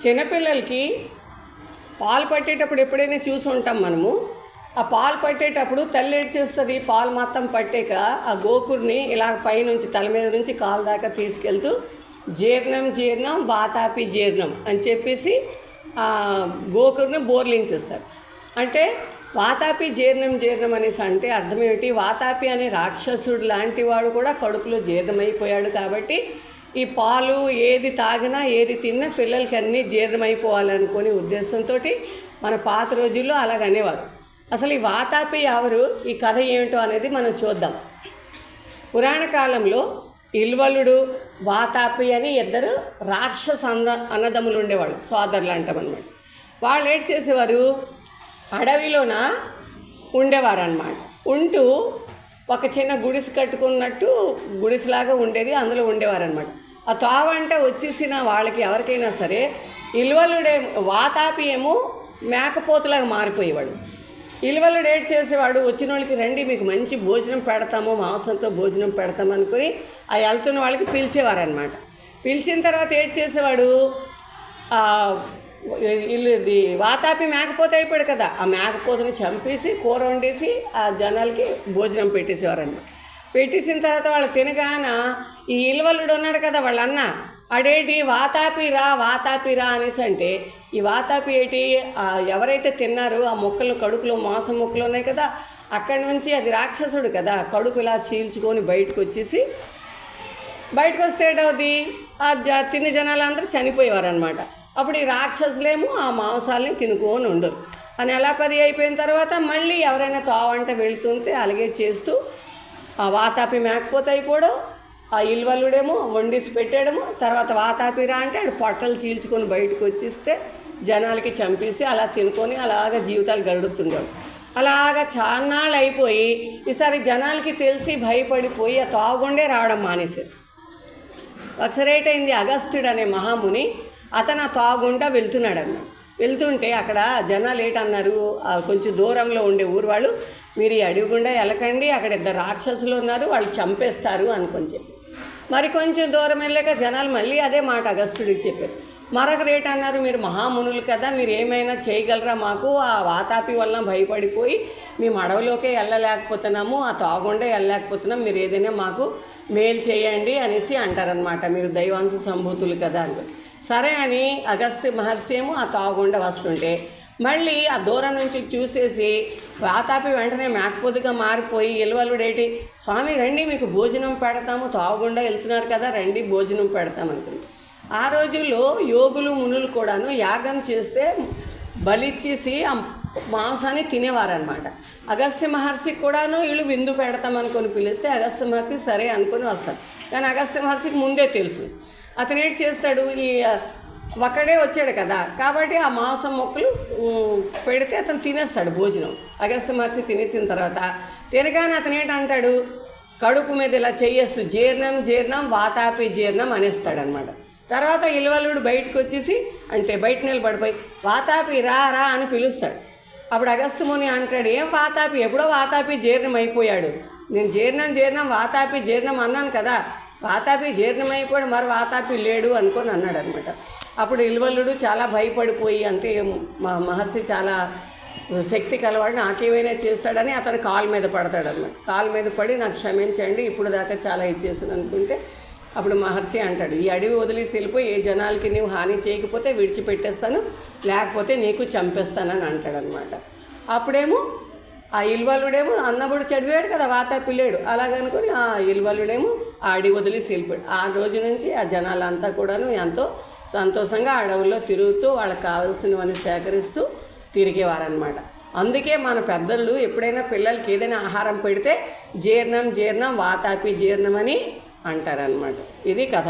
చిన్నపిల్లలకి పాలు పట్టేటప్పుడు ఎప్పుడైనా చూసి ఉంటాం మనము. ఆ పాలు పట్టేటప్పుడు తల్లి ఏడ్ చేస్తుంది? పాలు మొత్తం పట్టాక ఆ గోకుర్ని ఇలా పైనుంచి తల మీద నుంచి కాలు దాకా తీసుకెళ్తూ జీర్ణం జీర్ణం వాతాపి జీర్ణం అని చెప్పేసి ఆ గోకుర్ని బోర్లించేస్తారు. అంటే వాతాపి జీర్ణం జీర్ణం అనేసి అంటే అర్థం ఏమిటి? వాతాపి అనే రాక్షసుడు లాంటి వాడు కూడా కడుపులో జీర్ణమైపోయాడు కాబట్టి ఈ పాలు ఏది తాగినా ఏది తిన్నా పిల్లలకి అన్నీ జీర్ణమైపోవాలనుకునే ఉద్దేశంతో మన పాత రోజుల్లో అలాగనేవారు. అసలు ఈ వాతాపి ఎవరు ఈ కథ ఏమిటో అనేది మనం చూద్దాం. పురాణ కాలంలో ఇల్వలుడు వాతాపి అని ఇద్దరు రాక్షస అన్న అన్నదమ్ములు ఉండేవాళ్ళు సోదరులు అంటామన్నమాట వాళ్ళు ఏం చేసేవారు అడవిలోన ఉండేవారనమాట. ఉంటూ ఒక చిన్న గుడిసె కట్టుకున్నట్టు గుడిసెలాగా ఉండేది అందులో ఉండేవారు అనమాట ఆ తావ అంటే వచ్చేసిన వాళ్ళకి ఎవరికైనా సరే ఇల్వలుడే వాతాపి ఏమో మేకపోతులాగా మారిపోయేవాడు. ఇల్వలుడు ఏడ్ చేసేవాడు వచ్చిన వాళ్ళకి రండి మీకు మంచి భోజనం పెడతాము మాంసంతో భోజనం పెడతాము అనుకుని ఆ వెళ్తున్న వాళ్ళకి పిలిచేవారనమాట పిలిచిన తర్వాత ఏడ్ చేసేవాడు ఇల్లు ఇది వాతాపి మేకపోతే అయిపోయాడు కదా ఆ మేకపోతని చంపేసి కూర వండేసి ఆ జనాలకి భోజనం పెట్టేసేవారనమాట పెట్టేసిన తర్వాత వాళ్ళు తినగాన ఈ ఇల్వలుడు ఉన్నాడు కదా వాళ్ళ అన్న అడేటి వాతాపిరా వాతాపిరా అనేసి అంటే ఈ వాతాపి ఏంటి? ఎవరైతే తిన్నారో ఆ మొక్కలు కడుపులో మాంసం మొక్కలు ఉన్నాయి కదా అక్కడి నుంచి అది రాక్షసుడు కదా కడుపు ఇలా చీల్చుకొని బయటకు వచ్చేసి బయటకు వస్తే ఏటవుద్ది? ఆ జ తిన్న జనాలందరూ చనిపోయేవారనమాట అప్పుడు ఈ రాక్షసులేమో ఆ మాంసాలని తినుకొని ఉండరు. అని అలా పది అయిపోయిన తర్వాత మళ్ళీ ఎవరైనా తావంట వెళుతుంటే అలాగే చేస్తూ వాతాపి మేకపోతే అయిపోవడం ఆ ఇల్వలుడేమో వండిసి పెట్టేయడము తర్వాత వాతాపిరా అంటే ఆడు పొట్టలు చీల్చుకొని బయటకు వచ్చిస్తే జనాలకి చంపేసి అలా తినుకొని అలాగ జీవితాలు గడుపుతుండేవాడు. అలాగా చాన్నాళ్ళు అయిపోయి ఈసారి జనాలకి తెలిసి భయపడిపోయి ఆ తాగుండే రావడం మానేశారు ఒకసారి ఏటైంది అగస్త్యుడు అనే మహాముని అతను ఆ తాగుండా వెళ్తున్నాడు అన్న వెళ్తుంటే అక్కడ జనాలు ఏంటన్నారు? కొంచెం దూరంలో ఉండే ఊరు వాళ్ళు మీరు ఈ అడవి గుండా వెళ్ళకండి అక్కడ ఇద్దరు రాక్షసులు ఉన్నారు వాళ్ళు చంపేస్తారు అనుకొని చెప్పి. మరి కొంచెం దూరం వెళ్ళాక జనాలు మళ్ళీ అదే మాట అగస్త్యుడికి చెప్పారు. మరొక రేట్ అన్నారు మీరు మహామునులు కదా మీరు ఏమైనా చేయగలరా మాకు? ఆ వాతాపి వల్ల భయపడిపోయి మేము అడవిలోకే వెళ్ళలేకపోతున్నాము ఆ తాగుండే వెళ్ళలేకపోతున్నాం మీరు ఏదైనా మాకు మేలు చేయండి అనేసి అంటారనమాట మీరు దైవాంశ సంభూతులు కదా అని. సరే అని అగస్త్య మహర్షి ఏమో ఆ తాగుండా వస్తుంటే మళ్ళీ ఆ దూరం నుంచి చూసేసి వాతాపి వెంటనే మేకపోతుగా మారిపోయి ఇలువలుడేటి స్వామి రండి మీకు భోజనం పెడతాము తాగుండా వెళ్తున్నారు కదా రండి భోజనం పెడతాం అనుకుంది. ఆ రోజుల్లో యోగులు మునులు కూడాను యాగం చేస్తే బలిచ్చేసి ఆ మాంసాన్ని తినేవారనమాట అగస్త్య మహర్షికి కూడాను వీళ్ళు విందు పెడతామనుకొని పిలిస్తే అగస్త్య మహర్షి సరే అనుకొని వస్తారు. కానీ అగస్త్య మహర్షికి ముందే తెలుసు. అతను ఏంటి చేస్తాడు? ఈ ఒకడే వచ్చాడు కదా. కాబట్టి ఆ మాంసం మొక్కలు పెడితే అతను తినేస్తాడు భోజనం. అగస్త్య మార్చి తినేసిన తర్వాత తినగానే అతను ఏంటంటాడు? కడుపు మీద ఇలా చేయొస్తూ జీర్ణం జీర్ణం వాతాపి జీర్ణం అనేస్తాడనమాట తర్వాత ఇల్వలుడు బయటకు వచ్చేసి అంటే బయట నిలబడిపోయి వాతాపి రా రా అని పిలుస్తాడు. అప్పుడు అగస్తముని అంటాడు ఏం వాతాపి? ఎప్పుడో వాతాపి జీర్ణం అయిపోయాడు. నేను జీర్ణం జీర్ణం వాతాపి జీర్ణం అన్నాను కదా. వాతాపి జీర్ణం అయిపోయాడు మరి వాతాపి లేడు అనుకొని అన్నాడు అనమాట అప్పుడు ఇల్వల్లుడు చాలా భయపడిపోయి అంటే మా మహర్షి చాలా శక్తి కలవాడు నాకేమైనా చేస్తాడని అతను కాలు మీద పడతాడు అనమాట కాలు మీద పడి నాకు క్షమించండి ఇప్పుడు దాకా చాలా ఇచ్చేసింది అనుకుంటే అప్పుడు మహర్షి అంటాడు ఈ అడవి వదిలేసి వెళ్ళిపోయి ఏ జనాలకి నీవు హాని చేయకపోతే విడిచిపెట్టేస్తాను లేకపోతే నీకు చంపేస్తానని అంటాడు అనమాట అప్పుడేమో ఆ ఇల్వలుడేమో అన్నబుడు చదివాడు కదా వాత పిల్లాడు అలాగనుకొని ఆ ఇల్వలుడేమో ఆడి వదిలి వదిలేసి వెళ్ళిపోయాడు ఆ రోజు నుంచి ఆ జనాలంతా కూడాను ఎంతో సంతోషంగా అడవుల్లో తిరుగుతూ వాళ్ళకి కావాల్సినవన్నీ సేకరిస్తూ తిరిగేవారనమాట అందుకే మన పెద్దలు ఎప్పుడైనా పిల్లలకి ఏదైనా ఆహారం పెడితే జీర్ణం జీర్ణం వాతాపి జీర్ణం అని అంటారనమాట ఇది కథ.